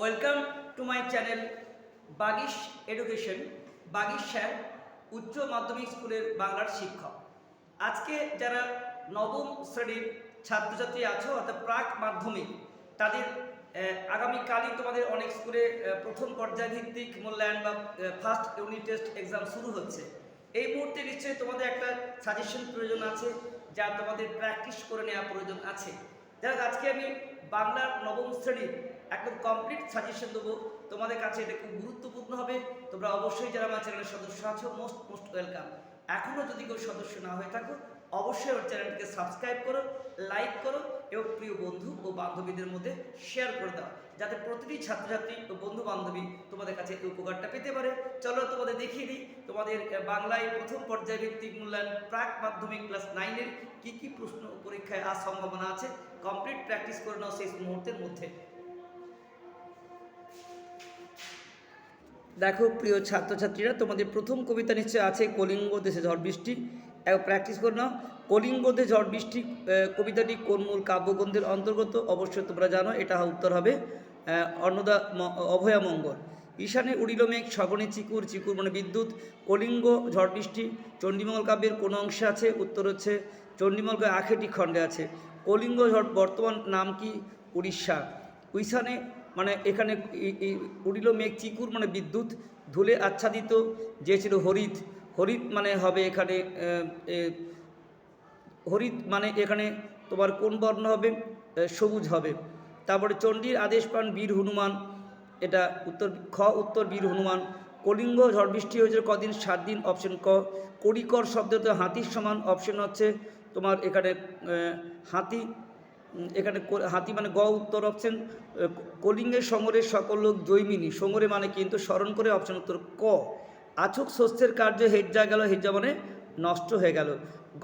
Welcome to my channel Bagish education Bagish sir উচ্চ মাধ্যমিক স্কুলের বাংলার শিক্ষক। আজকে যারা নবম শ্রেণির ছাত্রছাত্রী আছো, অর্থাৎ প্রাক মাধ্যমিক, তাদের আগামীকালই তোমাদের অনেক স্কুলে প্রথম পর্যায় ভিত্তিক মূল্যায়ন বা ফার্স্ট ইউনিট টেস্ট এক্সাম শুরু হচ্ছে। এই মুহূর্তে নিশ্চয়ই তোমাদের একটা সাজেশন প্রয়োজন আছে, যা তোমাদের প্র্যাকটিস করে নেওয়া প্রয়োজন আছে। যাক আজকে আমি বাংলার নবম শ্রেণির একদম কমপ্লিট সাজেশন দেবো। তোমাদের কাছে এটা খুব গুরুত্বপূর্ণ হবে। তোমরা অবশ্যই যারা আমার চ্যানেলের সদস্য আছো মোস্ট মোস্ট ওয়েলকাম এখনও যদি কেউ সদস্য না হয়ে থাকো, অবশ্যই ওর চ্যানেলটিকে সাবস্ক্রাইব করো লাইক করো এবং প্রিয় বন্ধু ও বান্ধবীদের মধ্যে শেয়ার করে দাও। যাতে প্রতিটি ছাত্রছাত্রী ও বন্ধু বান্ধবী তোমাদের কাছে এই উপকারটা পেতে পারে। চলো তোমাদের দেখিয়ে দিই, তোমাদের বাংলায় প্রথম পর্যায় ভিত্তিক মূল্যায়ন প্রাক মাধ্যমিক ক্লাস নাইনের কী কী প্রশ্ন পরীক্ষায় আর সম্ভাবনা আছে? কমপ্লিট প্র্যাকটিস করে নাও শেষ মুহূর্তের মধ্যে। দেখো, প্রিয় ছাত্রছাত্রীরা, তোমাদের প্রথম কবিতা নিশ্চয় আছে, কলিঙ্গ দেশে ঝড় বৃষ্টি। প্র্যাকটিস করে নাও। কলিঙ্গ দেশে ঝড় বৃষ্টি কবিতাটি কোন মূল কাব্যগ্রন্থের অন্তর্গত? অবশ্যই তোমরা জানো, এটা উত্তর হবে অন্নদা অভয়া মঙ্গল। ঈশানে উড়িল মেঘ সগনে চিকুর চিকুর মানে বিদ্যুৎ। কলিঙ্গ ঝড় বৃষ্টি, চণ্ডীমঙ্গল কাব্যের কোন অংশে আছে? উত্তর হচ্ছে, চণ্ডীমঙ্গল আখেটি খণ্ডে আছে। কলিঙ্গ ঝড় বর্তমান নাম কি? উড়িষ্যা। উইশানে মানে এখানে উড়িল মেঘ চিকুর মানে বিদ্যুৎ ধুলে আচ্ছাদিত, যে ছিল হরিত। হরিত মানে হবে এখানে হরিত মানে এখানে তোমার কোন বর্ণ হবে? সবুজ হবে। তারপরে চণ্ডীর আদেশ পান বীর হনুমান। এটা উত্তর, খ উত্তর বীর হনুমান। কলিঙ্গ ঝড় বৃষ্টি হয়েছিল কদিন? সাত দিন। অপশন ক। কড়িকর শব্দ তো হাতির সমান অপশন হচ্ছে তোমার এখানে হাতি এখানে হাতি মানে গ উত্তর অপশন কলিঙ্গের সমরের সকল লোক জৈমিনী সমরে মানে কিন্তু স্মরণ করে অপশন উত্তর ক। আছুক শস্যের কার্য হেজ্জা গেল হেজ্জা মানে নষ্ট হয়ে গেল।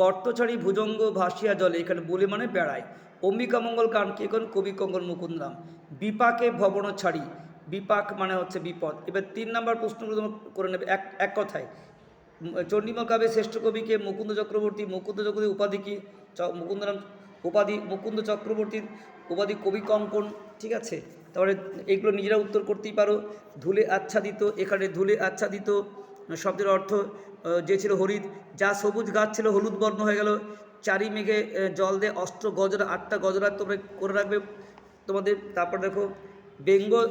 গর্ত ছাড়ি ভুজঙ্গ ভাসিয়া জলে এখানে বলে মানে বেড়ায়। অম্বিকা মঙ্গল কানকে এখন কবি কঙ্গল মুকুন্দরাম। বিপাকে ভবন ছাড়ি। বিপাক মানে হচ্ছে বিপদ। এবার তিন নম্বর তোমরা করে নেবে। এক এক কথায়। উম, চণ্ডীমল কাব্যের শ্রেষ্ঠ কবিকে মুকুন্দ চক্রবর্তী। মুকুন্দ চক্রবর্তী উপাধি কি? মুকুন্দরাম উপাধি মুকুন্দ চক্রবর্তীর উপাধি কবি কঙ্কন, ঠিক আছে? তারপরে এগুলো নিজেরা উত্তর করতেই পারো। ধুলে আচ্ছাদিত, এখানে ধুলে আচ্ছাদিত, শব্দের অর্থ যে ছিল হরিদ, যা সবুজ গাছ ছিল, হলুদ বর্ণ হয়ে গেল। চারি মেঘে জল দিয়ে অস্ত্র, গজরা, আটটা গজরা তোমরা করে রাখবে তোমাদের। তারপর দেখো, বেঙ্গল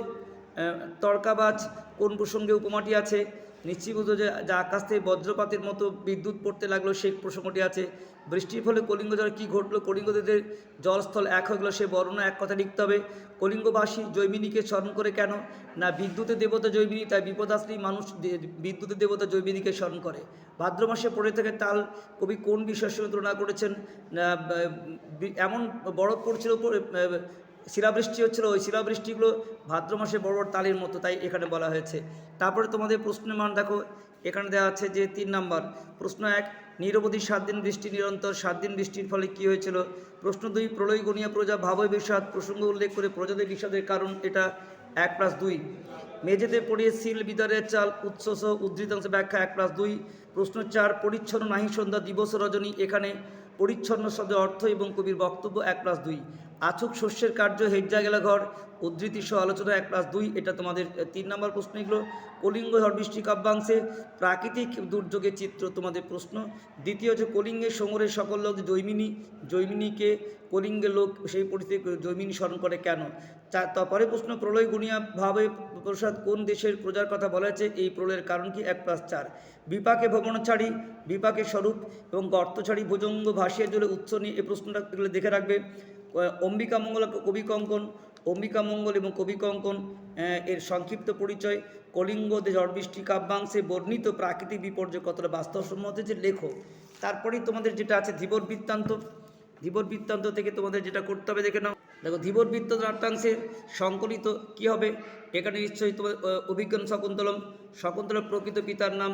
তর্কাবাজ কোন প্রসঙ্গে উপমাটি আছে? নিশ্চিত যে যা আকাশ থেকে বজ্রপাতের মতো বিদ্যুৎ পড়তে লাগল, সেই প্রসঙ্গটি আছে। বৃষ্টির ফলে কলিঙ্গ ঝড়ে কী ঘটলো? কলিঙ্গদের জলস্থল এক হয়ে গেলো, সে বর্ণনা এক কথা লিখতে হবে। কলিঙ্গবাসী জৈমিনীকে স্মরণ করে কেন? না বিদ্যুতের দেবতা জৈমিনী তাই বিপদ আসলেই মানুষ বিদ্যুতের দেবতা জৈমিনীকে স্মরণ করে। ভাদ্র মাসে পড়ে থেকে তাল কবি কোন বিষয়ের সঙ্গে তুলনা করেছেন? এমন বরফ পড়ছিল শিলাবৃষ্টি হচ্ছিল, ওই শিলাবৃষ্টিগুলো ভাদ্র মাসে বড় বড় তালের মতো, তাই এখানে বলা হয়েছে। তারপরে তোমাদের প্রশ্নের মান দেখো, এখানে দেওয়া আছে যে তিন নাম্বার। প্রশ্ন এক, নিরবধি সাত দিন বৃষ্টি নিরন্তর, সাত দিন বৃষ্টির ফলে কি হয়েছিল? প্রশ্ন দুই, প্রলয় গণিয়া প্রজা ভাবয় বিষাদ, প্রসঙ্গ উল্লেখ করে প্রজাদের বিষাদের কারণ এটা এক প্লাস দুই। মেঝেতে পড়িয়ে সিল, বিদারের চাল, উৎসস, উদ্ধৃতাংশ ব্যাখ্যা এক প্লাস দুই। প্রশ্ন চার, পরিচ্ছন্ন নাহি সন্ধ্যা, দিবস রজনী, এখানে পরিচ্ছন্ন শব্দের অর্থ এবং কবির বক্তব্য এক প্লাস দুই। আচুক শস্যের কার্য হেজ্জা গেল ঘর। উদ্ধৃতি সহ আলোচনা, এক প্লাস দুই, এটা তোমাদের তিন নম্বর প্রশ্ন এগুলো। কলিঙ্গ ঝড় বৃষ্টি কাব্যাংশে প্রাকৃতিক দুর্যোগের চিত্র তোমাদের প্রশ্ন। দ্বিতীয় যে কলিঙ্গের সমরের সকল লোক জৈমিনী, জৈমিনীকে কলিঙ্গের লোক সেই পরিস্থিতি জৈমিনী স্মরণ করে কেন? তারপরে প্রশ্ন, প্রলয় গুণিয়া ভাবে প্রসাদ কোন দেশের প্রজার কথা বলা হয়েছে? এই প্রলয়ের কারণ কি? এক প্লাস চার। বিপাকে ভ্রমণ ছাড়ি বিপাকের স্বরূপ এবং গর্ত ছাড়ি, ভুজঙ্গ ভাসিয়া জলে উৎস নিয়ে এই প্রশ্নটা দেখে রাখবে। অম্বিকা মঙ্গল কবি কঙ্কন অম্বিকা মঙ্গল এবং কবি কঙ্কন এর সংক্ষিপ্ত পরিচয়, কলিঙ্গ ঝড় বৃষ্টি কাব্যাংশে বর্ণিত প্রাকৃতিক বিপর্যয় কতটা বাস্তবসম্মত যে লেখো তারপরেই তোমাদের যেটা আছে ধীবর বৃত্তান্ত ধীবর বৃত্তান্ত থেকে তোমাদের যেটা করতে হবে দেখে নাও। দেখো, ধীবর বৃত্ত নাট্যাংশে সংকলিত কি হবে? এখানে নিশ্চয়ই তোমার অভিজ্ঞান শকুন্তলম শকুন্তলার প্রকৃত পিতার নাম,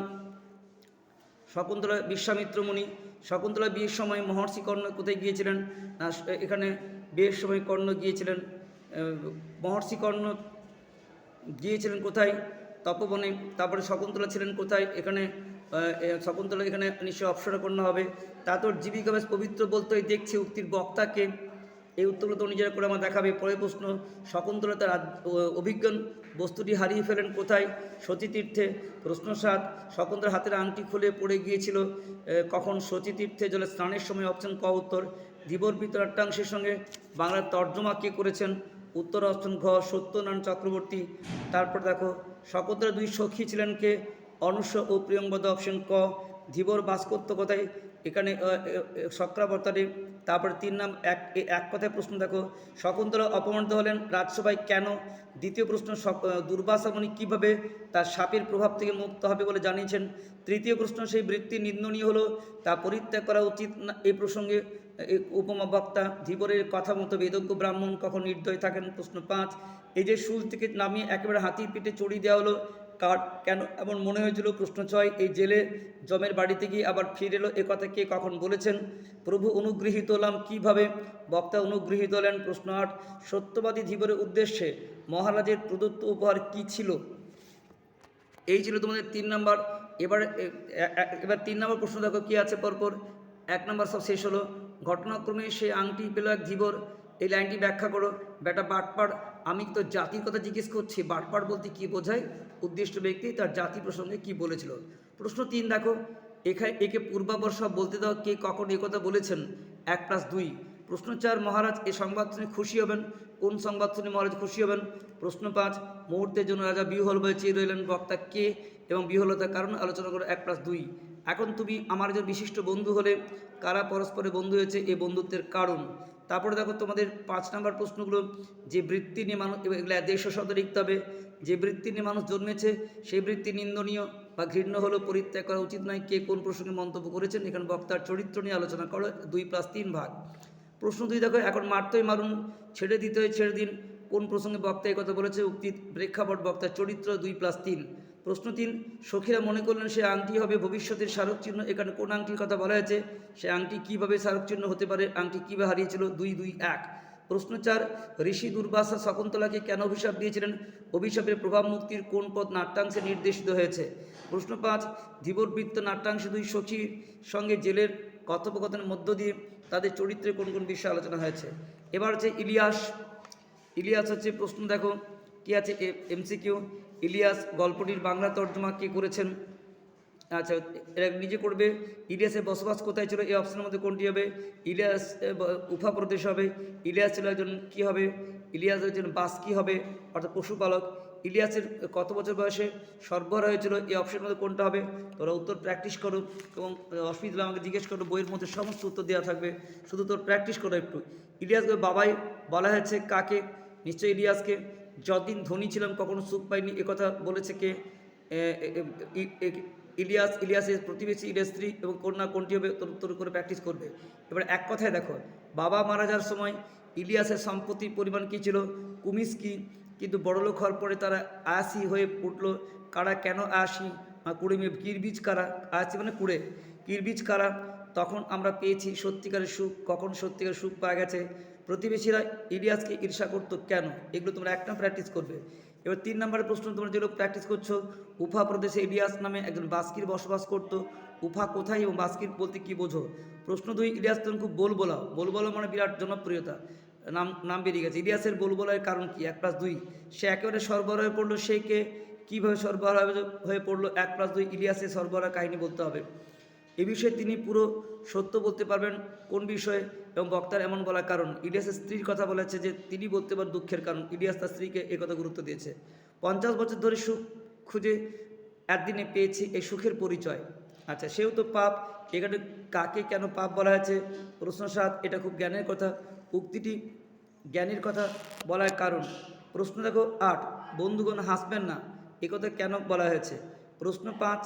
শকুন্তলা বিশ্বামিত্র মুনি শকুন্তলা বিয়ের সময় মহর্ষি কর্ণ কোথায় গিয়েছিলেন? না, এখানে বিয়ের সময় কর্ণ গিয়েছিলেন। মহর্ষি কর্ণ গিয়েছিলেন কোথায়? তপবনে। তারপরে শকুন্তলা ছিলেন কোথায়? এখানে শকুন্তলা এখানে নিশ্চয়ই অপসরা কন্যা হবে। তারপর জীবিকা বেশ পবিত্র বলতে দেখছি উক্তির বক্তাকে। এই উত্তরগুলো তো নিজেরা করে আমার দেখাবে। পরে প্রশ্ন, শকুন্তলা তার অভিজ্ঞান বস্তুটি হারিয়ে ফেলেন কোথায়? সতীতীর্থে। প্রশ্ন সাত, শকুন্তলার হাতের আংটি খুলে পড়ে গিয়েছিল কখন? সতীতীর্থে জলে স্নানের সময় অপশন ক উত্তর। ধীবর বিতরাট্টাংশের সঙ্গে বাংলার তর্জমা কে করেছেন? উত্তর অপশন ঘ, সত্যনারায়ণ চক্রবর্তী। তারপর দেখো, শকুন্তলা দুই সখী ছিলেন কে? অনুষ্য ও প্রিয়ঙ্বদ অপশন ক। ধীবর বাস্কত্ব কথায় এখানে সক্রাবর্তারে তারপরে তিন নাম, এক এক কথায় প্রশ্ন দেখো। শকুন্তলা অপমানিত হলেন, রাজসভায় কেন? দ্বিতীয় প্রশ্ন দুর্বাসামণি কীভাবে তার সাপের প্রভাব থেকে মুক্ত হবে বলে জানিয়েছেন? তৃতীয় প্রশ্ন, সেই বৃত্তি নিন্দনীয় হলো, তা পরিত্যাগ করা উচিত না এই প্রসঙ্গে উপমা বক্তা ধীবরের কথা মতো বেদজ্ঞ ব্রাহ্মণ কখন নির্দয় থাকেন? প্রশ্ন পাঁচ, এই যে শুল থেকে নামিয়ে একেবারে হাতির পিঠে চড়িয়ে দেওয়া হলো কার কেন এমন মনে হয়েছিল? প্রশ্ন ছয়, এই জেলে জমের বাড়িতে গিয়ে আবার ফিরে এলো? এ কথা কে কখন বলেছেন? প্রভু অনুগৃহীত হলাম কীভাবে? বক্তা অনুগৃহীত হলেন। প্রশ্ন আট, সত্যবাদী ধীবরের উদ্দেশ্যে মহারাজের প্রদত্ত উপহার কি ছিল? এই ছিল তোমাদের তিন নাম্বার। এবার এবার তিন নম্বর প্রশ্ন দেখো, কী আছে পরপর? এক নাম্বার সব শেষ হলো। ঘটনাক্রমে সে আংটি পেল এক ধীবর। এই লাইনটি ব্যাখ্যা করো। বেটা বাটপাড় আমি তো জাতির কথা জিজ্ঞেস করছি? বাটপাড় বলতে কি বোঝায়? উদ্দিষ্ট ব্যক্তি তার জাতি প্রসঙ্গে কি বলেছিল? প্রশ্ন তিন, দেখো। এখানে একে পূর্বাবর্ষ বলতে দাও, কে কখন এ কথা বলেছেন? এক প্লাস দুই। প্রশ্ন চার, মহারাজ, এ সংবাদ শুনে খুশি হবেন? কোন সংবাদ শুনে মহারাজ খুশি হবেন? প্রশ্ন পাঁচ মুহূর্তের জন্য রাজা বিহল হয়ে চেয়ে রইলেন বক্তা কে এবং বিহলতার কারণ আলোচনা করো, এক প্লাস দুই। এখন তুমি আমার একজন বিশিষ্ট বন্ধু হলে কারা পরস্পরে বন্ধু হয়েছে? এই বন্ধুত্বের কারণ। তারপরে দেখো তোমাদের পাঁচ নাম্বার প্রশ্নগুলো, যে বৃত্তি নিয়ে মানুষ এগুলো দেশ শব্দ লিখতে হবে। যে বৃত্তি নিয়ে মানুষ জন্মেছে, সেই বৃত্তি নিন্দনীয় বা ঘৃণ্য হলেও পরিত্যাগ করা উচিত নয় কে কোন প্রসঙ্গে মন্তব্য করেছেন। এখানে বক্তার চরিত্র নিয়ে আলোচনা করো, দুই প্লাস তিন ভাগ। প্রশ্ন দুই, দেখো, এখন মারতই মারুন, ছেড়ে দিতে হয়, ছেড়ে দিন। কোন প্রসঙ্গে বক্তা এই কথা বলেছে, উক্তি প্রেক্ষাপট বক্তার চরিত্র দুই প্লাস তিন। প্রশ্ন তিন, সখীরা মনে করলেন সে আংটি হবে ভবিষ্যতের স্মারক চিহ্ন এখানে কোন আংটির কথা বলা হয়েছে? সে আংটি কীভাবে স্মারক চিহ্ন হতে পারে? আংটি কীভাবে হারিয়েছিল? দুই দুই, এক। প্রশ্ন চার, ঋষি দুর্বাসা শকুন্তলাকে কেন অভিশাপ দিয়েছিলেন? অভিশাপের প্রভাব মুক্তির কোন পদ নাট্যাংশে নির্দেশিত হয়েছে? প্রশ্ন পাঁচ, ধীবরবৃত্ত নাট্যাংশে দুই সখীর সঙ্গে জেলের কথোপকথনের মধ্য দিয়ে তাদের চরিত্রে কোন কোন বিষয়ে আলোচনা হয়েছে? এবার হচ্ছে ইলিয়াস। ইলিয়াস হচ্ছে প্রশ্ন, দেখো, কি আছে? এমসিকিউ ইলিয়াস গল্পটির বাংলা তর্জমা কে করেছেন? আচ্ছা এরা নিজে করবে। ইলিয়াসের বসবাস কোথায় ছিল? এই অপশনের মধ্যে কোনটি হবে? ইলিয়াস উফা প্রদেশ হবে। ইলিয়াস ছিল একজন কী হবে? ইলিয়াস একজন বাস কী হবে? অর্থাৎ পশুপালক। ইলিয়াসের কত বছর বয়সে সরবরাহ হয়েছিল? এই অপশনের মধ্যে কোনটা হবে? তোরা উত্তর প্র্যাকটিস করো এবং অসুবিধা আমাকে জিজ্ঞেস করো। বইয়ের মধ্যে সমস্ত উত্তর দেওয়া থাকবে। শুধু তোর প্র্যাকটিস করো একটু। ইলিয়াসকে বাবাই বলা হয়েছে কাকে? নিশ্চয়ই ইলিয়াসকে। যতদিন ধনী ছিলাম, কখনো সুখ পাইনি। একথা বলেছে কে? ইলিয়াস, ইলিয়াসের প্রতিবেশী, ইলিয়াস স্ত্রী এবং কন্যা কোনটি হবে? তোর উত্তর করে প্র্যাকটিস করবে। এবার এক কথায় দেখো, বাবা মারা যাওয়ার সময় ইলিয়াসের সম্পত্তির পরিমাণ কী ছিল? কুমিস কি? কিন্তু বড়লোক হওয়ার পরে তারা আয়াসি হয়ে উঠল। কারা কেন আয়াসি? কুড়ে মেয়ে কিরবিজ কারা? আয়াসি মানে কুড়ে। কিরবিজ কারা? তখন আমরা পেয়েছি সত্যিকারের সুখ। কখন সত্যিকারের সুখ পাওয়া গেছে? প্রতিবেশীরা ইলিয়াসকে ঈর্ষা করতো, কেন? এগুলো তোমরা একটা প্র্যাকটিস করবে। এবার তিন নম্বরের প্রশ্ন, তোমরা যেগুলো প্র্যাকটিস করছ, উফা প্রদেশে ইলিয়াস নামে একজন বাস্কির বসবাস করতো। উফা কোথায় এবং বাস্কির বলতে কি বোঝো? প্রশ্ন দুই, ইলিয়াস তখন খুব বলবোলা বলবোলা মানে বিরাট জনপ্রিয়তা। নাম নাম বেরিয়ে গেছে। ইলিয়াসের বলবোলার কারণ কি? এক প্লাস দুই। সে একেবারে সরবরাহ পড়ল, সে কে? কীভাবে সরবরাহ হয়ে পড়ল? এক প্লাস দুই, ইলিয়াসের সরবরাহ কাহিনী বলতে হবে। এ বিষয়ে তিনি পুরো সত্য বলতে পারবেন কোন বিষয়ে এবং বক্তার এমন বলার কারণ। ইলিয়াসের স্ত্রীর কথা বলেছে যে, তিনি বলতে পারেন দুঃখের কারণ। ইলিয়াস তার স্ত্রীকে এ কথা গুরুত্ব দিয়েছে। পঞ্চাশ বছর ধরে সুখ খুঁজে একদিনে পেয়েছি এই সুখের পরিচয়। আচ্ছা সেও তো পাপ। এখানে কাকে কেন পাপ বলা হয়েছে? প্রশ্ন সাত, এটা খুব জ্ঞানের কথা। উক্তিটি জ্ঞানের কথা বলার কারণ। প্রশ্ন দেখো আট, বন্ধুগণ হাসবেন না, এ কথা কেন বলা হয়েছে? প্রশ্ন পাঁচ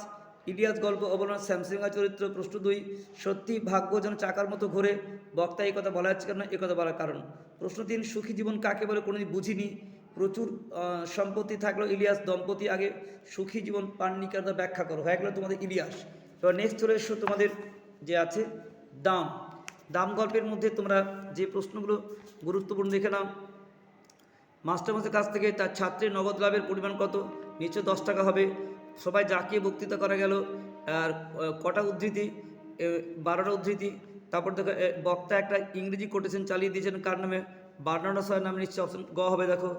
ইলিয়াস গল্প অবলম্বন স্যামসিংয়া চরিত্র প্রশ্ন দুই, সত্যি ভাগ্য যেন চাকার মতো ঘোরে। বক্তা এই কথা বলা হচ্ছে কেন এ কথা বলার কারণ। প্রশ্ন তিন, সুখী জীবন কাকে বলে কোনোদিন বুঝিনি। প্রচুর সম্পত্তি থাকলেও ইলিয়াস দম্পতি আগে সুখী জীবন পাননি কেন ব্যাখ্যা করো। হয়ে গেলো তোমাদের ইলিয়াস। এবার নেক্সট চলে এসো তোমাদের যে আছে দাম। দাম গল্পের মধ্যে তোমরা যে প্রশ্নগুলো গুরুত্বপূর্ণ দেখে নাও। মাস্টারমশাইয়ের কাছ থেকে তার ছাত্রের নগদ লাভের পরিমাণ কত? নিচে দশ টাকা হবে। সবাই জাকিয়ে বক্তৃতা করা গেল, আর কটা উদ্ধৃতি? বারোটা উদ্ধৃতি। তারপর দেখো বক্তা একটা ইংরেজি কোটেশন চালিয়ে দিয়েছেন, কার নামে? বার্নার্ডা সয়ের নামে নিশ্চয়ই অপশন গ হবে, দেখো।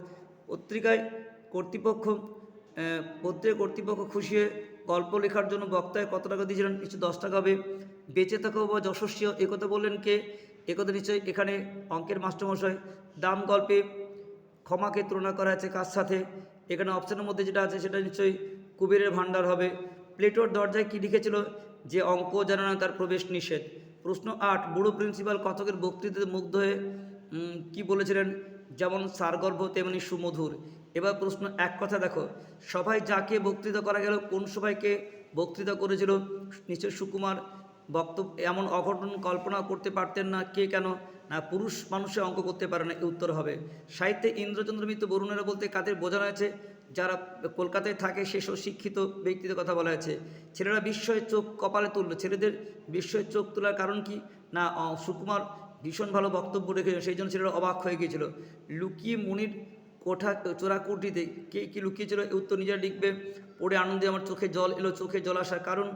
পত্রিকায় কর্তৃপক্ষ পত্রিকা কর্তৃপক্ষ খুশি হয়ে গল্প লেখার জন্য বক্তায় কত টাকা দিয়েছিলেন? কিছু দশ টাকা হবে। বেঁচে থাকো বা যশস্বী একথা বললেন কে? একথা নিশ্চয়ই এখানে অঙ্কের মাস্টারমশাই। দাম গল্পে ক্ষমাকে তুলনা করা আছে কার সাথে? এখানে অপশনের মধ্যে যেটা আছে, সেটা নিশ্চয়ই কুবেরের ভাণ্ডার হবে। প্লেটোর দরজায় কি লিখেছিল? যে অঙ্ক জানা না তার প্রবেশ নিষেধ। প্রশ্ন আট, বুড়ো প্রিন্সিপাল কথকের বক্তৃতাতে মুগ্ধ হয়ে কি বলেছিলেন? যেমন সারগর্ভ, তেমনি সুমধুর। এবার প্রশ্ন এক কথা দেখো, সভায় যাকে বক্তৃতা করা গেল, কোন সবাইকে বক্তৃতা করেছিল? নিশ্চয় সুকুমার বক্তব্য, এমন অঘটন কল্পনা করতে পারতেন না কে কেন? না পুরুষ মানুষে অঙ্ক করতে পারে না উত্তর হবে। সাহিত্যে ইন্দ্রচন্দ্র মিত্র বরুণেরা বলতে কাদের বোঝানো হয়েছে? যারা কলকাতায় থাকে সেসব শিক্ষিত ব্যক্তিদের কথা বলা হয়েছে। ছেলেরা বিস্ময়ের চোখ কপালে তুললো। ছেলেদের বিস্ময়ের চোখ তোলার কারণ কি? না সুকুমার ভীষণ ভালো বক্তব্য রেখেছিল, সেই জন্য ছেলেরা অবাক হয়ে গিয়েছিল। লুকিয়ে মনির কোঠা, চোরাকুটিতে কে কি লুকিয়েছিল উত্তর নিজেরা লিখবে, পড়ে আনন্দে আমার চোখে জল এলো, চোখে জল আসার কারণ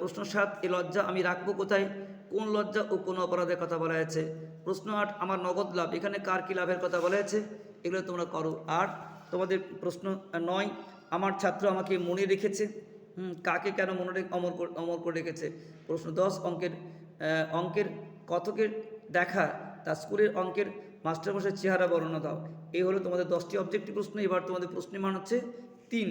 প্রশ্ন সাত, এ লজ্জা আমি রাখব কোথায়? কোন লজ্জা ও কোন অপরাধের কথা বলা হয়েছে? প্রশ্ন আট, আমার নগদ লাভ, এখানে কার কি লাভের কথা বলা হয়েছে? এগুলো তোমরা করো। আট তোমাদের প্রশ্ন নয়। আমার ছাত্র আমাকে মনে রেখেছে। কাকে কেন মনে রেখে অমর অমর করে রেখেছে? প্রশ্ন দশ, অঙ্কের অঙ্কের কতকের দেখা, তা স্কুলের অঙ্কের মাস্টারমশাই চেহারা বর্ণনা দাও। এই হলো তোমাদের দশটি অবজেক্টিভ প্রশ্ন। এবার তোমাদের প্রশ্নের মান হচ্ছে তিন।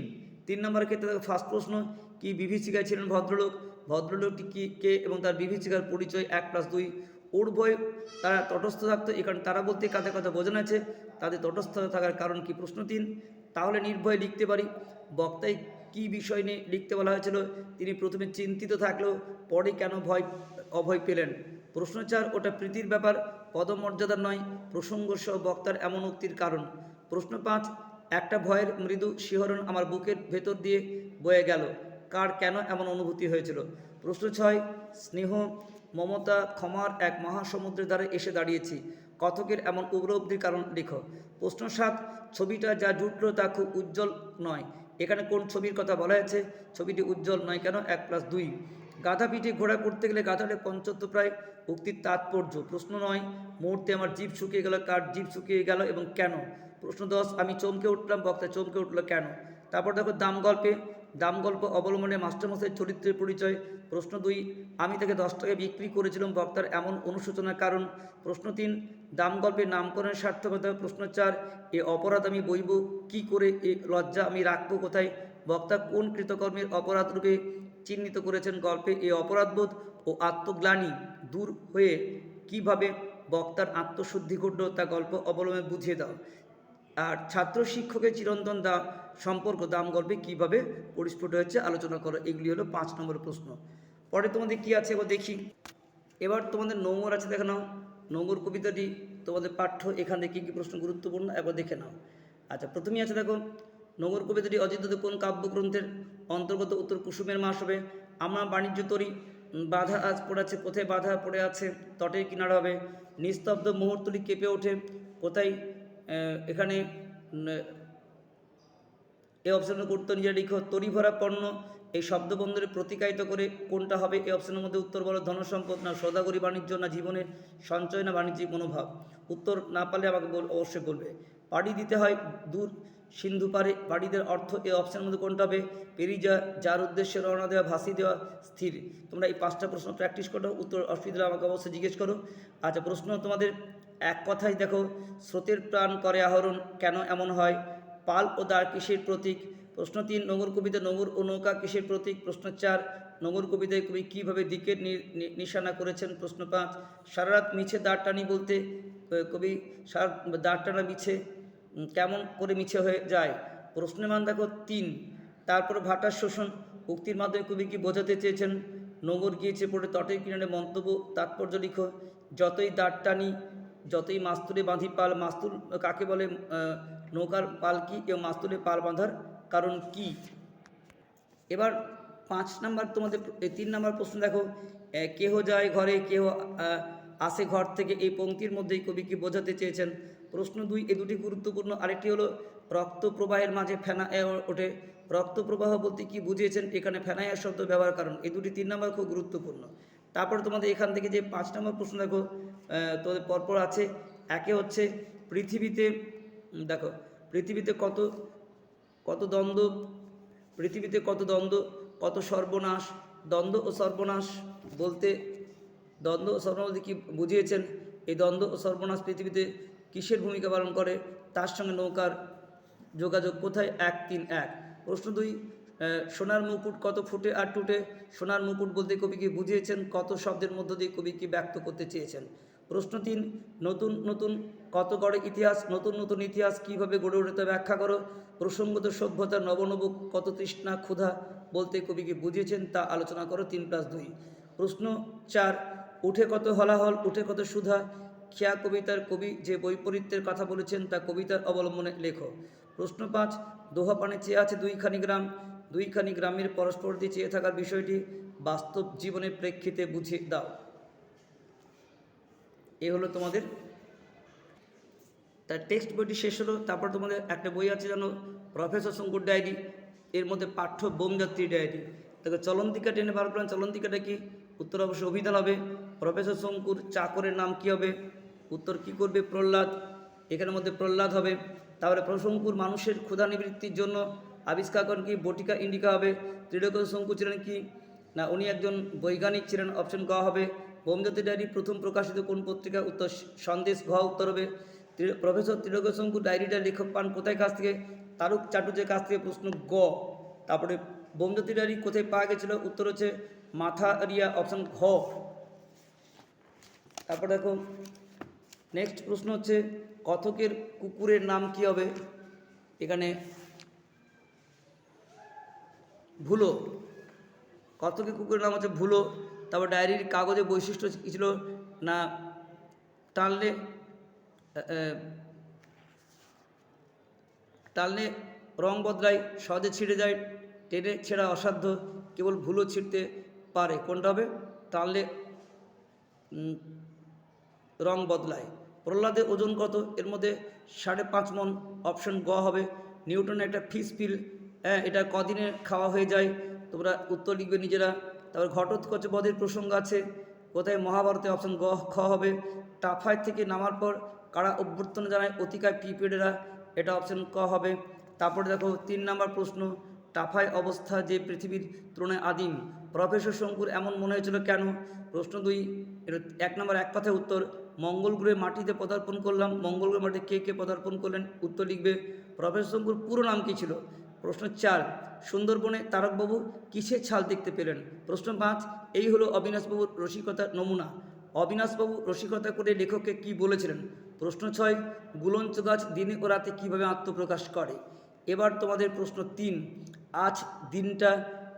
তিন নম্বরের ক্ষেত্রে দেখো ফার্স্ট প্রশ্ন, কি বিভীষিকায় ছিলেন ভদ্রলোক? ভদ্রলোকটি কি কে এবং তার বিভীষিকার পরিচয় এক প্লাস দুই ওর ভয় তারা তটস্থ থাকতো এখানে তারা বলতে কাদের কথা বোঝানো আছে, তাদের তটস্থ থাকার কারণ কি প্রশ্ন তিন তাহলে নির্ভয়ে লিখতে পারি। বক্তায় কি বিষয় নিয়ে লিখতে বলা হয়েছিল? তিনি প্রথমে চিন্তিত থাকলেও পরে কেন ভয়, অভয় পেলেন? প্রশ্ন চার, ওটা প্রীতির ব্যাপার পদমর্যাদা নয়, প্রসঙ্গ সহ বক্তার এমন উক্তির কারণ। প্রশ্ন পাঁচ, একটা ভয়ের মৃদু শিহরণ আমার বুকের ভেতর দিয়ে বয়ে গেল, কার কেন এমন অনুভূতি হয়েছিল? প্রশ্ন ছয়, স্নেহ মমতা ক্ষমার এক মহাসমুদ্রের দ্বারে এসে দাঁড়িয়েছি। কথকের এমন উপলব্ধির কারণ লেখো। প্রশ্ন সাত, ছবিটা যা জুটলো তা খুব উজ্জ্বল নয়। এখানে কোন ছবির কথা বলা হয়েছে? ছবিটি উজ্জ্বল নয় কেন? এক প্লাস দুই। গাধা পিঠে ঘোড়া করতে গেলে গাধাটা পঞ্চত্ব প্রায় উক্তির তাৎপর্য। প্রশ্ন নয়, মুহূর্তে আমার জীব শুকিয়ে গেল, কার জীব শুকিয়ে গেল এবং কেন? প্রশ্ন দশ, আমি চমকে উঠলাম বক্তা চমকে উঠল কেন? তারপর দেখো দাম গল্পে দাম গল্প অবলম্বনে মাস্টারমশাই চরিত্রের পরিচয়। প্রশ্ন দুই, আমি তাকে দশ টাকা বিক্রি করেছিলাম বক্তার এমন অনুশোচনার কারণ। প্রশ্ন তিন দাম গল্পের নামকরণের সার্থকতা। প্রশ্ন চার, এ অপরাধ আমি বইব কি করে? এ লজ্জা আমি রাখব কোথায়? বক্তা কোন কৃতকর্মের অপরাধ রূপে চিহ্নিত করেছেন গল্পে? এ অপরাধবোধ ও আত্মগ্লানি দূর হয়ে কীভাবে বক্তার আত্মশুদ্ধি ঘটল তা গল্প অবলম্বনে বুঝিয়ে দাও। আর ছাত্র শিক্ষকের চিরন্তন দা, সম্পর্ক, দাম গল্পে কীভাবে পরিস্ফুট হয়েছে আলোচনা করো, এগুলি হলো পাঁচ নম্বর প্রশ্ন। পরে তোমাদের কি আছে এবার দেখি। এবার তোমাদের নোংর আছে দেখে নাও। নোংর কবিতাটি তোমাদের পাঠ্য, এখানে কী কী প্রশ্ন গুরুত্বপূর্ণ একবার দেখে নাও। আচ্ছা প্রথমেই আছে দেখো নোংর কবিতাটি অজিত কোন কাব্যগ্রন্থের অন্তর্গত উত্তর কুসুমের মাস হবে? আমার বাণিজ্য তরি বাধা আজ পড়ে আছে কোথায় বাধা পড়ে আছে? তটের কিনারা হবে। নিস্তব্ধ মুহূর্তটি কেঁপে ওঠে, কোথায় এখানে এই অপশনের গুরুত্ব নিজে লিখো তরি ভরা পণ্য, এই শব্দবন্ধরে প্রতিকায়িত করে কোনটা হবে? এই অপশনের মধ্যে উত্তর বলো ধনসম্পদ না সদাগরি বাণিজ্য না জীবনের সঞ্চয় না বাণিজ্যিক মনোভাব? উত্তর না পারলে আমাকে অবশ্যই বলবে। পাড়ি দিতে হয় দূর সিন্ধু পারে, পাড়িদের অর্থ এই অপশনের মধ্যে কোনটা হবে? পেরিয়ে যা যার উদ্দেশ্যে রওনা দেওয়া ভাসি দেওয়া, স্থির। তোমরা এই পাঁচটা প্রশ্ন প্র্যাকটিস করো, উত্তর অসুবিধা আমাকে অবশ্যই জিজ্ঞেস করো। আচ্ছা প্রশ্ন তোমাদের এক কথাই দেখো, স্রোতের প্রাণ করে আহরণ কেন এমন হয়? পাল ও দ্বার কিসের প্রতীক? প্রশ্ন তিন নোংর কবিতা নোংর ও নৌকা কিসের প্রতীক? প্রশ্ন চার নোংর কবিতায় কবি কীভাবে দিকের নিশানা করেছেন? প্রশ্ন পাঁচ, সারা রাত মিছে দাঁড় টানি বলতে কবি সার দাঁড় টানা মিছে কেমন করে মিছে হয়ে যায়? প্রশ্নের মান দেখো তিন, তারপর ভাটার শোষণ, উক্তির মাধ্যমে কবি কি বোঝাতে চেয়েছেন? নোংর গিয়েছে পড়ে তটের কিনারে মন্তব্য, তাৎপর্য লিখো, যতই দাঁড় টানি যতই মাস্তুলে বাঁধি পাল মাস্তুল কাকে বলে নৌকার পাল কি এবং মাস্তুলে পাল বাঁধার কারণ কি? এবার পাঁচ নাম্বার তোমাদের তিন নাম্বার প্রশ্ন দেখো। কেহ যায় ঘরে, কেহ আসে ঘর থেকে। এই পংক্তির মধ্যেই কবি কি বোঝাতে চেয়েছেন? প্রশ্ন দুই, এ দুটি গুরুত্বপূর্ণ। আরেকটি হলো, রক্ত প্রবাহের মাঝে ফেনা ওঠে। রক্ত প্রবাহ বলতে কি বুঝিয়েছেন? এখানে ফেনাইয়ার শব্দ ব্যবহার কারণ। এই দুটি তিন নাম্বার খুব গুরুত্বপূর্ণ। তারপরে তোমাদের এখান থেকে যে পাঁচ নম্বর প্রশ্ন দেখো তোমাদের পরপর আছে, একে হচ্ছে পৃথিবীতে দেখো, পৃথিবীতে কত কত দ্বন্দ্ব, পৃথিবীতে কত দ্বন্দ্ব, কত সর্বনাশ, দ্বন্দ্ব ও সর্বনাশ বলতে, দ্বন্দ্ব ও সর্বনাশ কি বুঝিয়েছেন? এই দ্বন্দ্ব ও সর্বনাশ পৃথিবীতে কিসের ভূমিকা পালন করে? তার সঙ্গে নৌকার যোগাযোগ কোথায়? এক তিন এক। প্রশ্ন দুই সোনার মুকুট কত ফুটে আর টুটে? সোনার মুকুট বলতে কবি কি বুঝিয়েছেন? কত শব্দের মধ্য দিয়ে কবি কি ব্যক্ত করতে চেয়েছেন? প্রশ্ন তিন, নতুন নতুন কত গড়ে ইতিহাস? নতুন নতুন ইতিহাস কীভাবে গড়ে উঠতে ব্যাখ্যা করো। প্রসঙ্গত সভ্যতার নবনব কত তৃষ্ণা, ক্ষুধা বলতে কবি কি বুঝিয়েছেন তা আলোচনা করো তিন প্লাস দুই। প্রশ্ন চার, উঠে কত হলাহল, উঠে কত সুধা? খেয়া কবিতার কবি যে বৈপরীত্যের কথা বলেছেন তা কবিতার অবলম্বনে লেখো। প্রশ্ন পাঁচ, দোহা পানে চেয়ে আছে দুইখানি গ্রাম। দুইখানি গ্রামের পরস্পর দিয়ে চেয়ে থাকার বিষয়টি বাস্তব জীবনের প্রেক্ষিতে বুঝিয়ে দাও। এ হলো তোমাদের। তার টেক্সট বইটি শেষ হলো, তারপর তোমাদের একটা বই আছে জানো, প্রফেসর শঙ্কুর ডায়েরি, এর মধ্যে পাঠ্য বোমযাত্রী ডায়েরি। তাকে চলন্তিকা টেনে বার করলাম, চলন্তিকাটা কি? উত্তর অবশ্যই অভিধান হবে, প্রফেসর শঙ্কুর চাকরের নাম কি হবে? উত্তর কি করবে? প্রহ্লাদ। এখানের মধ্যে প্রহ্লাদ হবে। তারপরে প্রশঙ্কুর মানুষের ক্ষুধা নিবৃত্তির জন্য আবিষ্কার করেন কি বটিকা ইন্ডিকা হবে? ত্রিলোক শঙ্কু ছিলেন কি? না, উনি একজন বৈজ্ঞানিক ছিলেন অপশন গ হবে। বোমজাতি ডায়েরি প্রথম প্রকাশিত কোন পত্রিকা? উত্তর সন্দেশ ঘ, উত্তর হবে। প্রফেসর ত্রিলোক শঙ্কু ডায়েরিটা লেখক পান কোথায় কাছ থেকে? তারুক চাটুর্যের কাছ থেকে প্রশ্ন গ। তারপরে বোমজাতি ডায়েরি কোথায় পাওয়া গেছিল? উত্তর হচ্ছে মাথা এরিয়া অপশন ঘ। তারপর দেখো নেক্সট প্রশ্ন হচ্ছে, কথকের কুকুরের নাম কি হবে? এখানে ভুলো। কথকের কুকুরের নাম হচ্ছে ভুলো। তারপর ডায়েরির কাগজে বৈশিষ্ট্য ছিল না টানলে টানলে রং বদলায়, সহজে ছিঁড়ে যায়, টেনে ছেঁড়া অসাধ্য, কেবল ভুলো ছিঁড়তে পারে। কোনটা হবে? টানলে রং বদলায়। প্রহ্লাদের ওজন কত? এর মধ্যে সাড়ে পাঁচ মন অপশন গ হবে। নিউটনের একটা ফিস পিল হ্যাঁ এটা কদিনে খাওয়া হয়ে যায়। তোমরা উত্তর লিখবে নিজেরা। তারপর ঘটোৎকচ বধের প্রসঙ্গ আছে। কোথায় মহাভারতে অপশন গ, খ হবে। টাফায় থেকে নামার পর কারা অভ্যর্থনা জানায় অতিকায় পিপিএডেরা এটা অপশন ক হবে। তারপরে দেখো, তিন নাম্বার প্রশ্ন, টাফায় অবস্থা যে পৃথিবীর তুলনায় আদিম। প্রফেসর শঙ্কুর এমন মনে হয়েছিল কেন? প্রশ্ন দুই এক নম্বর এক কথায় উত্তর, মঙ্গল গ্রহে মাটিতে পদার্পণ করলাম। মঙ্গল গ্রহে মাটিতে কে কে পদার্পণ করলেন? উত্তর লিখবে প্রফেসর শঙ্কুর পুরো নাম কী ছিল? প্রশ্ন চার, সুন্দরবনে তারকবাবু কিসের ছাল দেখতে পেলেন? প্রশ্ন পাঁচ, এই হলো অবিনাশবাবুর রসিকতার নমুনা। অবিনাশবাবু রসিকতা করে লেখককে কি বলেছিলেন? প্রশ্ন ছয়, গুলঞ্চ গাছ দিনে ও রাতে কীভাবে আত্মপ্রকাশ করে? এবার তোমাদের প্রশ্ন তিন, আজ দিনটা,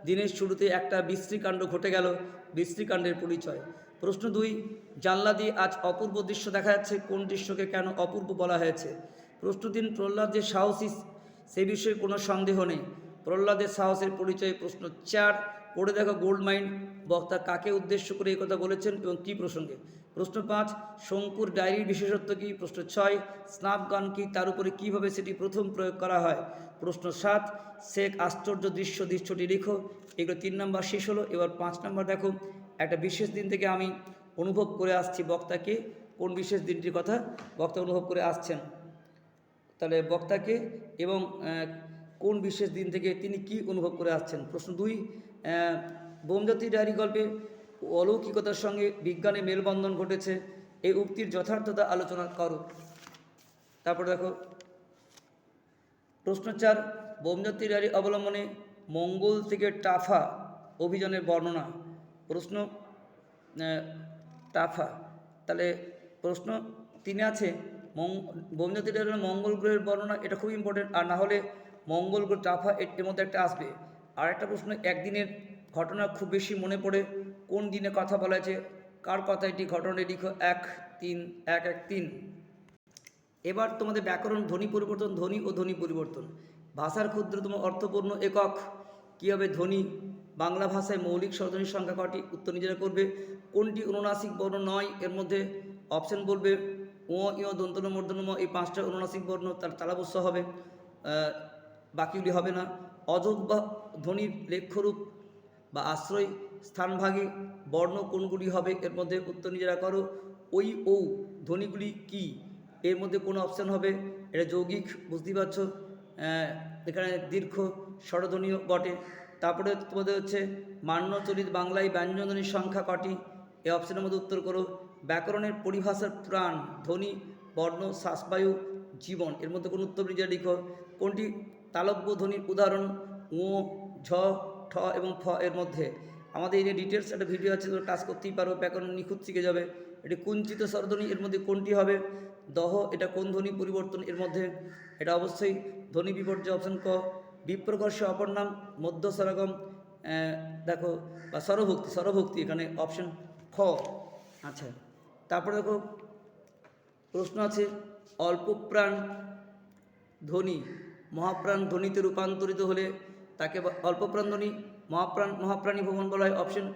দিনের শুরুতে একটা বিশ্রীকাণ্ড ঘটে গেল বিশ্রীকাণ্ডের পরিচয়। প্রশ্ন দুই, জানলা দিয়ে আজ অপূর্ব দৃশ্য দেখা যাচ্ছে, কোন দৃশ্যকে কেন অপূর্ব বলা হয়েছে? প্রশ্ন তিন, প্রহ্লাদ যে সাহসী সে বিষয়ে কোনো সন্দেহ নেই। প্রহ্লাদের সাহসের পরিচয় প্রশ্ন চার, পড়ে দেখো গোল্ড মাইন বক্তা কাকে উদ্দেশ্য করে এই কথা বলেছেন এবং কী প্রসঙ্গে। প্রশ্ন পাঁচ, শঙ্কুর ডায়েরির বিশেষত্ব কী? প্রশ্ন ছয় স্নাপ গান কি? তার উপরে কীভাবে সেটি প্রথম প্রয়োগ করা হয়? প্রশ্ন সাত, শেখ আশ্চর্য দৃশ্য দৃশ্যটি লিখো। এগুলো তিন নম্বর শেষ হলো। এবার পাঁচ নম্বর দেখো। একটা বিশেষ দিন থেকে আমি অনুভব করে আসছি বক্তাকে। কোন বিশেষ দিনটির কথা বক্তা অনুভব করে আসছেন? তাহলে বক্তাকে এবং কোন বিশেষ দিন থেকে তিনি কি অনুভব করে আসছেন? প্রশ্ন দুই বোমজাতি ডায়েরি গল্পে অলৌকিকতার সঙ্গে বিজ্ঞানে মেলবন্ধন ঘটেছে, এই উক্তির যথার্থতা আলোচনা করো। তারপর দেখো, প্রশ্ন চার, বোমজাতি ডায়েরি অবলম্বনে মঙ্গল থেকে টাফা অভিযানের বর্ণনা। প্রশ্ন টাফা, তাহলে প্রশ্ন তিনে আছে বোমজাতি ডায়েরি মঙ্গল গ্রহের বর্ণনা, এটা খুব ইম্পর্টেন্ট আর না হলে মঙ্গল গ্রহ এর এর মধ্যে একটা আসবে। আর একটা প্রশ্ন, একদিনের ঘটনা খুব বেশি মনে পড়ে, কোন দিনে কথা বলা আছে কার কথা এটি ঘটনা লিখো, এক, তিন, এক এক, তিন। এবার তোমাদের ব্যাকরণ, ধ্বনি পরিবর্তন, ধ্বনি ও ধ্বনি পরিবর্তন। ভাষার ক্ষুদ্রতম অর্থপূর্ণ একক, কী হবে ধ্বনি? বাংলা ভাষায় মৌলিক স্বরধ্বনির সংখ্যা কটি? উত্তর নিজেরা করবে। কোনটি অনুনাসিক বর্ণ নয়? এর মধ্যে অপশন বলবে ও ইয় দন্তন মূর্ধনম এই পাঁচটা অনুনাসিক বর্ণ তার তালাবস্য হবে বাকিগুলি হবে না। অযোগ বা ধ্বনির লেখ্যরূপ বা আশ্রয় স্থানভাগে বর্ণ কোনগুলি হবে, এর মধ্যে উত্তর নিজেরা করো। ওই ও ধ্বনিগুলি কি? এর মধ্যে কোন অপশান হবে। এটা যৌগিক, বুঝতেই পারছ? এখানে দীর্ঘ, স্বরধ্বনিও বটে। তারপরে তোমাদের হচ্ছে মান্যচলিত বাংলায় ব্যঞ্জনধ্বনির সংখ্যা কটি? এই অপশানের মধ্যে উত্তর করো। ব্যাকরণের পরিভাষার প্রাণ, ধ্বনি, বর্ণ, শ্বাসবায়ু, জীবন। এর মধ্যে কোন উত্তর নিজে লিখো। কোনটি তালব্য ধ্বনির উদাহরণ? ও ঝ, ঠ এবং ফ এর মধ্যে। আমাদের এই ডিটেলস একটা ভিডিও আছে তো টাচ করতেই পারো, ব্যাকরণ নিখুঁত শিখে যাবে। এটি কুঞ্চিত স্বরধ্বনি, এর মধ্যে কোনটি হবে? দহ, এটা কোন ধ্বনি পরিবর্তন এর মধ্যে? এটা অবশ্যই ধ্বনি বিপর্যয় অপশন ক। বিপ্রকর্ষ অপর নাম, মধ্য সরগম দেখো, বা স্বরভক্তি স্বরভক্তি এখানে অপশন খ। আচ্ছা। তারপরে দেখো প্রশ্ন আছে অল্প প্রাণ ধ্বনি, মহাপ্রাণ ধ্বনিতে রূপান্তরিত হলে তাকে অল্পপ্রাণ ধ্বনি, মহাপ্রাণ, মহাপ্রাণী ভ্রমণ বলা হয়। অপশন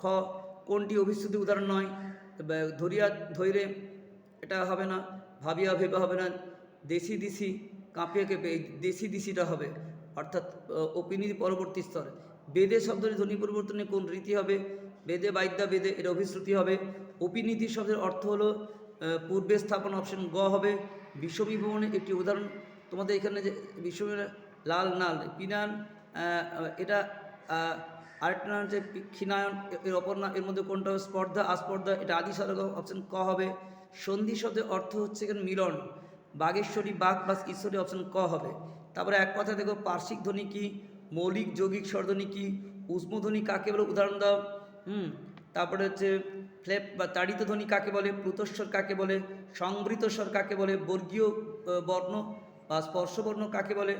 খ, কোনটি অভিশ্রুতি উদাহরণ নয়? ধরিয়া ধৈরে এটা হবে না, ভাবিয়া ভেবে হবে না, দেশি দিশি কাঁপিয়া কেঁপে, এই দেশি দিশিটা হবে, অর্থাৎ অপিনীতি পরবর্তী স্তর। বেদে শব্দের ধ্বনি পরিবর্তনে কোন রীতি হবে? বেদে বাদ্যা বেদে এর অভিশ্রুতি হবে। অপিনীতি শব্দের অর্থ হলো পূর্বে স্থাপন অপশন গ হবে। বিশ্ববিভ্রমণের একটি উদাহরণ তোমাদের এখানে যে বিশ্ব লাল নাল, পিনান এটা আরেকটা নাম হচ্ছে ক্ষীণায়ন, এর অপর নাম, এর মধ্যে কোনটা হবে? স্পর্ধা, আস্পর্ধা, এটা আদি সরগম অপশন ক হবে। সন্ধি শব্দের অর্থ হচ্ছে এখানে মিলন। বাগেশ্বরী, বাঘ বা ঈশ্বরী অপশন ক হবে। তারপরে এক কথা দেখো, পার্শ্বিক ধ্বনি কি? মৌলিক, যৌগিক স্বরধ্বনি কি? উষ্মধ্বনি কাকে বলে? উদাহরণ দাও। হুম, তারপরে হচ্ছে ফ্লেপ বা তাড়িত ধ্বনি কাকে বলে প্লুতস্বর কাকে বলে সংবৃত স্বর কাকে বলে, বর্গীয় বর্ণ বা স্পর্শবর্ণ কাকে বলে,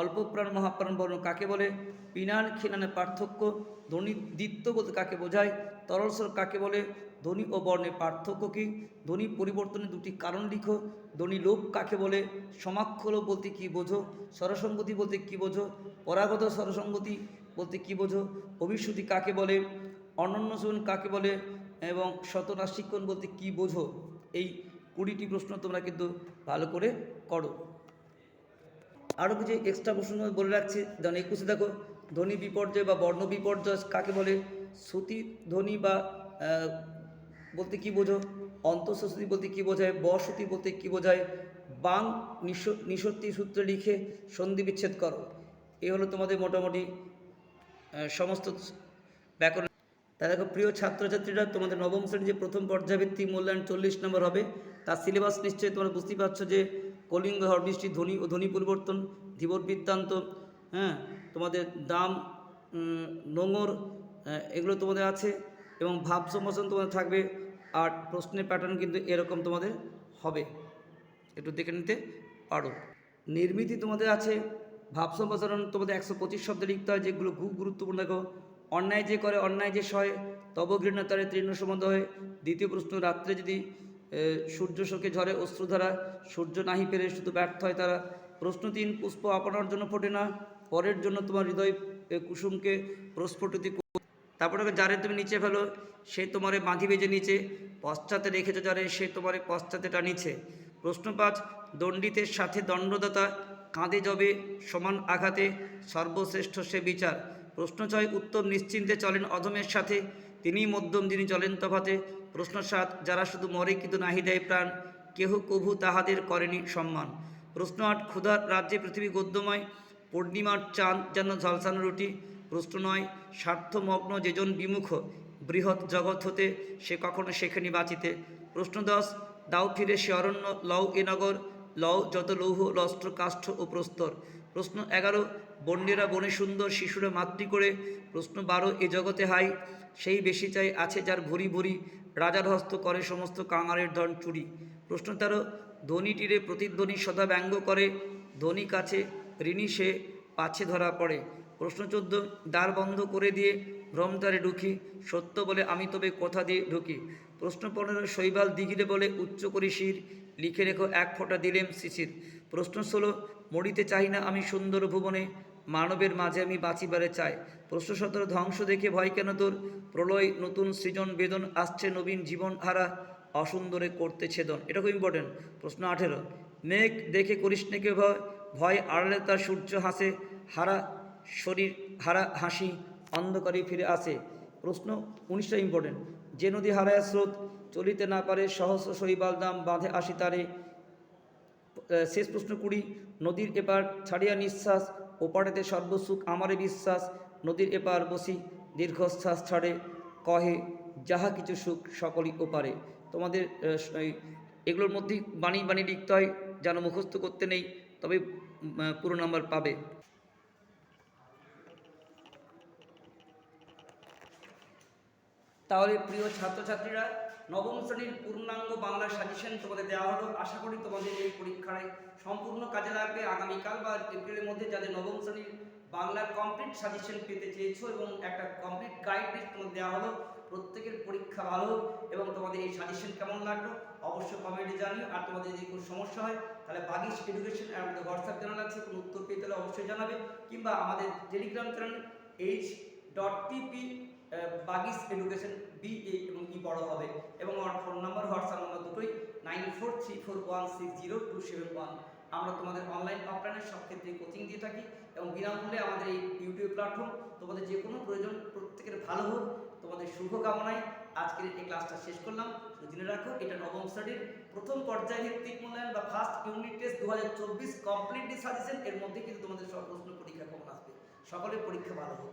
অল্পপ্রাণ, মহাপ্রাণ বর্ণ কাকে বলে পিনান খিনানের পার্থক্য, ধ্বনি দ্বিত্ব বলতে কাকে বোঝায়, তরল স্বর কাকে বলে, ধ্বনি ও বর্ণের পার্থক্য কী, ধ্বনি পরিবর্তনের দুটি কারণ লিখো, ধ্বনি লোপ কাকে বলে সমাক্ষর বলতে কি বোঝো, স্বরসঙ্গতি বলতে কি বোঝো, পরাগত স্বরসঙ্গতি বলতে কি বোঝো, অভিশ্রুতি কাকে বলে অনন্য জীবন কাকে বলে এবং শতরাশিক্ষণ বলতে কি বোঝো? এই কুড়িটি প্রশ্ন তোমরা কিন্তু ভালো করে করো। আরও কিছু এক্সট্রা প্রশ্ন বলে রাখছি। যেমন একুশে দেখো, ধ্বনি বিপর্যয় বা বর্ণ বিপর্যয় কাকে বলে? শ্রুতি ধ্বনি বা বলতে কি বোঝো? অন্তঃশ্রুতি বলতে কি বোঝায়? বসতি বলতে কি বোঝায়? বাং নিঃস নিঃসত্তি সূত্রে লিখে সন্ধি বিচ্ছেদ করো। এই হলো তোমাদের মোটামুটি সমস্ত ব্যাকরণ তা দেখো প্রিয় ছাত্রছাত্রীরা তোমাদের নবম শ্রেণির যে প্রথম পর্যায়ভিত্তিক মূল্যায়ন চল্লিশ নম্বর হবে তার সিলেবাস নিশ্চয়ই তোমরা বুঝতেই পারছ যে কলিঙ্গ হরবৃষ্টি ধ্বনি ও ধ্বনি পরিবর্তন ধীবর বৃত্তান্ত হ্যাঁ তোমাদের দাম আহ, এগুলো তোমাদের আছে এবং ভাব সম্ভাষণ তোমাদের থাকবে আর প্রশ্নের প্যাটার্ন কিন্তু এরকম তোমাদের হবে। একটু দেখে নিতে পারো। নির্মিতি তোমাদের আছে ভাব সম্প্রসারণ তোমাদের একশো পঁচিশ শব্দে লিখতে হয় যেগুলো খুব গুরুত্বপূর্ণ। দেখো অন্যায় যে করে, অন্যায় যে সয় তব ঘৃণতারে তৃণ সম্বন্ধ হয় দ্বিতীয় প্রশ্ন, রাত্রে যদি সূর্য শোকে ঝরে অশ্রুধারা, সূর্য নাহি পেরে শুধু ব্যর্থ হয় তারা। প্রশ্ন তিন, পুষ্প আপনার জন্য ফোটে না, পরের জন্য তোমার হৃদয় কুসুমকে প্রস্ফুটিত তারপরে যারে তুমি নিচে ফেলো, সে তোমারে বাঁধি বেজে নিচে, পশ্চাতে রেখেছো যারে, সে তোমারে পশ্চাতে টানিছে। প্রশ্ন পাঁচ, দণ্ডিতের সাথে দণ্ডদাতা কাঁধে যবে, সমান আঘাতে সর্বশ্রেষ্ঠ সে বিচার। প্রশ্ন ছয় উত্তম নিশ্চিন্তে চলেন অধমের সাথে, তিনিই মধ্যম যিনি চলেন তফাতে। প্রশ্ন সাত যারা শুধু মরে কিন্তু নাহি দেয় প্রাণ, কেহ কভু তাহাদের করেনি সম্মান। প্রশ্ন আট ক্ষুধার রাজ্যে পৃথিবী গদ্যময়, পূর্ণিমার চাঁদ যেন ঝলসানো রুটি। প্রশ্ন নয় স্বার্থমগ্ন যেজন বিমুখ, বৃহৎ জগৎ হতে সে কখনো সেখানে বাঁচিতে। প্রশ্ন দশ দাও ফিরে সে অরণ্য, লও এ নগর, লও যত লৌহ, লস্ত্র, কাষ্ঠ ও প্রস্তর। প্রশ্ন এগারো বন্যেরা বনে সুন্দর শিশুরা মাতৃ করে। প্রশ্ন বারো, এ জগতে হাই, সেই বেশি চাই আছে যার ভরি ভরি রাজার হস্ত করে সমস্ত কাঙারের ধন চুরি। প্রশ্ন তেরো ধ্বনি তীরে প্রতিধ্বনি সদা ব্যঙ্গ করে। ধ্বনি কাছে ঋণী সে পাছে ধরা পড়ে। প্রশ্ন চোদ্দ, দ্বার বন্ধ করে দিয়ে ভ্রমতারে ঢুকি। সত্য বলে আমি তবে কথা দিয়ে ঢুকি। প্রশ্ন পনেরো, শৈবাল দিঘিরে বলে উচ্চ করি শির। লিখে রেখো এক ফোঁটা দিলেম শিশির। প্রশ্ন ষোলো, মরিতে চাই না আমি সুন্দর ভুবনে। মানবের মাঝে আমি বাঁচিবারে চাই। প্রশ্ন সতেরো ধ্বংস দেখে ভয় কেন তোর? প্রলয়, নতুন সৃজন বেদন আসছে, নবীন জীবন হারা অসুন্দরে করতে ছেদন। এটা খুব ইম্পর্টেন্ট প্রশ্ন আঠেরো, মেঘ দেখে করিস নাকি ভয়? ভয় আড়ালে তার সূর্য হাসে, হারা শরীর, হারা হাসি অন্ধকারে ফিরে আসে। প্রশ্ন উনিশটা ইম্পর্টেন্ট যে নদী হারায় স্রোত, চলিতে না পারে সহস্র শৈবাল দাম বাঁধে আসি তারে। শেষ প্রশ্ন কুড়ি, নদীর এপার ছাড়িয়া নিঃশ্বাস ওপারেতে সর্বসুখ আমারে বিশ্বাস, নদীর এপার বসি দীর্ঘশ্বাস ছাড়ে, কহে, যাহা কিছু সুখ, সকলই ওপারে। তোমাদের এগুলোর মধ্যেই বাণী বাণী লিখতে হয়, যেন মুখস্থ করতে নেই, তবে পুরো নাম্বার পাবে। তাহলে প্রিয় ছাত্রছাত্রীরা নবম শ্রেণির পূর্ণাঙ্গ বাংলা সাজেশন তোমাদের দেওয়া হলো। আশা করি তোমাদের এই পরীক্ষায় সম্পূর্ণ কাজে লাগবে। আগামীকাল বা এপ্রিলের মধ্যে যাদের নবম শ্রেণির বাংলার কমপ্লিট সাজেশন পেতে চেয়েছো এবং একটা কমপ্লিট গাইড তোমাদের দেওয়া হলো, প্রত্যেকের পরীক্ষা ভালো এবং তোমাদের এই সাজেশন কেমন লাগল অবশ্যই কমেন্টে জানিও। আর তোমাদের যদি কোনো সমস্যা হয়, তাহলে বাগিস এডুকেশন আমাদের হোয়াটসঅ্যাপ চ্যানেল আছে, কোনো উত্তর পেয়ে তাহলে অবশ্যই জানাবে। কিংবা আমাদের Telegram channel H dot TP Bagish education BA এবং ই বড় হবে এবং আমার ফোন নাম্বার হোয়াটসঅ্যাপ নাম্বার দুটোই nine four three four one six zero two seven one আমরা তোমাদের অনলাইন অফলাইনের সব ক্ষেত্রে কোচিং দিয়ে থাকি এবং বিনামূল্যে আমাদের এই ইউটিউব প্ল্যাটফর্ম তোমাদের যে কোনো প্রয়োজন প্রত্যেকের ভালো হোক, তোমাদের শুভকামনায় আজকের এই ক্লাসটা শেষ করলাম। জেনে রাখো, এটা নবম শ্রেণির প্রথম পর্যায় ভিত্তিক মূল্যায়ন বা ফার্স্ট ইউনিট টেস্ট দু হাজার চব্বিশ কমপ্লিটলি সাজেশন এর মধ্যে কিন্তু তোমাদের সব প্রশ্ন পরীক্ষা কমন আসবে। সকলের পরীক্ষা ভালো হোক।